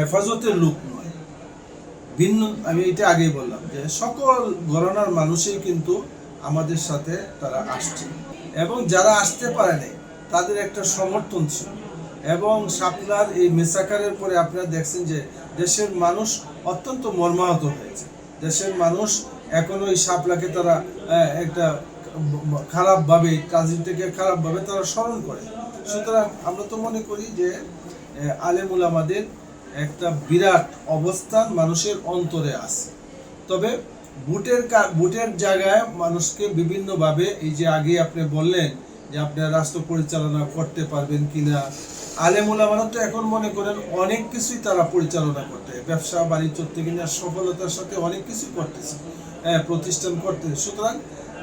হেফাজতের লোক নয়। ভিন্ন, আমি এটা আগেই বললাম যে সকল ঘরানার মানুষই কিন্তু আমাদের সাথে তারা আসছে। এবং যারা আসতে পারেনি তাদের একটা সমর্থন ছিল। এবং শাপলার এই মেসাকারের পরে আপনারা দেখছেন যে দেশের মানুষ অত্যন্ত মর্মাহত হয়েছে। দেশের মানুষ এখনও এই শাপলাকে তারা একটা খারাপভাবে ট্রাজেডিটাকে খারাপভাবে তারা স্মরণ করে। সুতরাং আমরা তো মনে করি যে আলেমুল আমাদের একটা বিরাট অবস্থান মানুষের অন্তরে আছে। তবে ভোটের কা- ভোটের জায়গায় মানুষকে বিভিন্নভাবে এই যে আগে আপনি বললেন যে আপনার রাষ্ট্র পরিচালনা করতে পারবেন কিনা আলেমুল আমারা তো এখন মনে করেন অনেক কিছুই তারা পরিচালনা করতে ব্যবসা বাণিজ্য থেকে নিয়ে সফলতার সাথে অনেক কিছু করতেছে হ্যাঁ প্রতিষ্ঠান করতেছে সুতরাং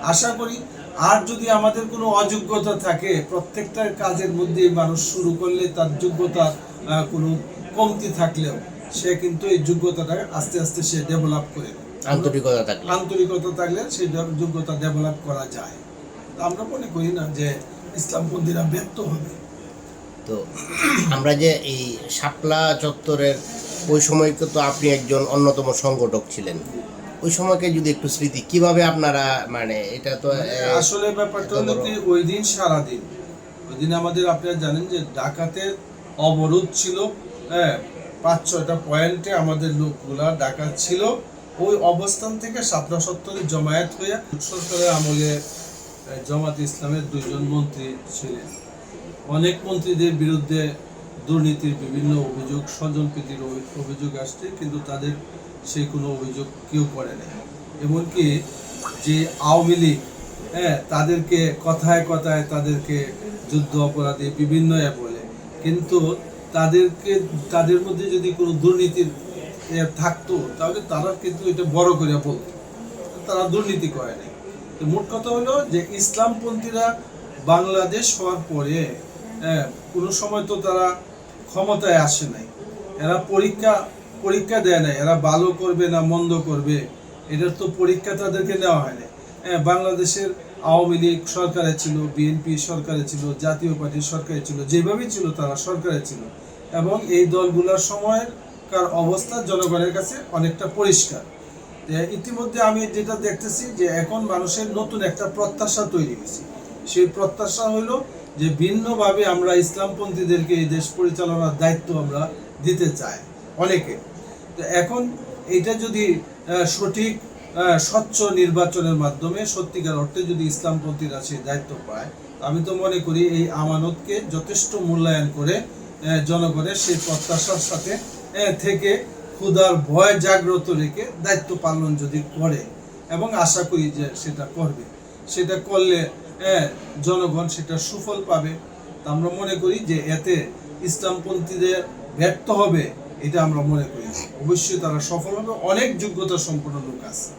আশা করি আর যদি আমাদের কোনো অযোগ্যতা থাকে প্রত্যেকটা কাজের মধ্যে মানুষ শুরু করলে তার যোগ্যতার আহ, কোনো কমতি থাকলেও সে কিন্তু এই যোগ্যতাটা আস্তে আস্তে সে ডেভেলপ করে আন্তরিকতা থাকলে। আন্তরিকতা থাকলে সেই যোগ্যতা ডেভেলপ করা যায়। আমরা মনে করি না যে ইসলামপন্থীরা ব্যর্থ হবে। তো আমরা যে এই শাপলা চত্বরের ওই সময়কে তো আপনি একজন অন্যতম সংগঠক ছিলেন। ওই সময়কে যদি একটু স্মৃতি কীভাবে আপনারা মানে এটা তো আসলে ব্যাপারটা হলো কি ওই দিন সারাদিন। ওই দিন আমাদের আপনারা জানেন যে ডাকাতের অবরোধ ছিল হ্যাঁ পাঁচ ছয়টা পয়েন্টে আমাদের লোকগুলা ডাকাত ছিল। ওই অবস্থান থেকে সাতটা সত্তরে জমায়েত হয়ে সরকারের আমলে জামাত ইসলামের দুইজন মন্ত্রী ছিলেন। অনেক মন্ত্রীদের বিরুদ্ধে দুর্নীতির বিভিন্ন অভিযোগ স্বজনপ্রীতির অভি- অভিযোগ আসছে, কিন্তু তাদের সেই কোনো অভিযোগ কেউ করে না এমনকি যে আওয়ামী লীগ হ্যাঁ তাদেরকে কথায় কথায় তাদেরকে যুদ্ধ অপরাধী বিভিন্ন বলে। কিন্তু তাদেরকে তাদের মধ্যে যদি কোনো দুর্নীতির থাকতো তাহলে তারা কিন্তু এটা বড় করে বলতো। তারা দুর্নীতি করে নাই। তো মোট কথা হলো যে ইসলামপন্থীরা বাংলাদেশ হওয়ার পরে কোনো সময় তো তারা ক্ষমতায় আসে নাই। এরা পরীক্ষা পরীক্ষা দেয় নাই। এরা ভালো করবে না মন্দ করবে এটার তো পরীক্ষা তাদেরকে নেওয়া হয় নাই। হ্যাঁ, বাংলাদেশের আওয়ামী লীগ সরকারে ছিল বিএনপি সরকারে ছিল, জাতীয় পার্টি সরকারে ছিল, যেভাবেই ছিল তারা সরকারে ছিল। এবং এই দলগুলোর সময়কার অবস্থা জনগণের কাছে অনেকটা পরিষ্কার। ইতিমধ্যে আমি যেটা দেখতেছি যে এখন মানুষের নতুন একটা প্রত্যাশা তৈরি হয়েছে। সেই প্রত্যাশা হলো যে ভিন্নভাবে আমরা ইসলামপন্থীদেরকে এই দেশ পরিচালনার দায়িত্ব আমরা দিতে চাই অনেকে। তো এখন এটা যদি সঠিক স্বচ্ছ নির্বাচনের মাধ্যমে সত্যিকার অর্থে যদি ইসলামপন্থীরা সেই দায়িত্ব পায়, আমি তো মনে করি এই আমানতকে যথেষ্ট মূল্যায়ন করে জনগণের সেই প্রত্যাশার সাথে থেকে ক্ষুধার ভয় জাগ্রত রেখে দায়িত্ব পালন যদি করে, এবং আশা করি যে সেটা করবে। সেটা করলে জনগণ সেটা সুফল পাবে। আমরা মনে করি যে এতে ইসলামপন্থীদের ব্যর্থ হবে, এটা আমরা মনে করি। অবশ্যই তারা সফল হবে, অনেক যোগ্যতা সম্পন্ন লোক আছে।